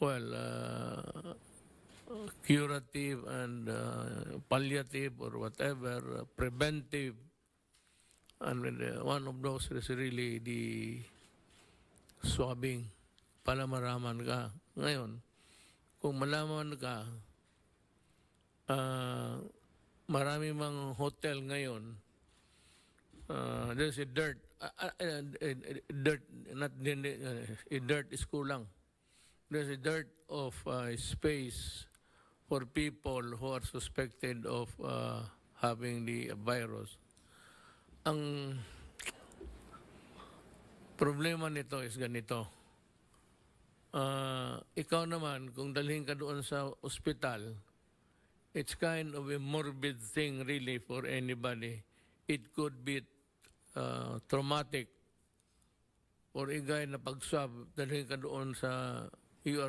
well, uh, curative and uh, palliative or whatever, uh, preventive. And when, uh, one of those is really the swabbing para maraman ka. Ngayon, kung malaman ka, ah, marami mang hotel ngayon, uh, there's a dirt, uh, uh, uh, uh, dirt, not uh, dirt is kulang. There's a dirt of uh, space for people who are suspected of uh, having the virus. Ang problema nito is ganito. Ah, ikaw naman, kung dalhin ka doon sa ospital, it's kind of a morbid thing really for anybody. It could be uh, traumatic for a guy na pag-swab, dalhin ka doon sa, you are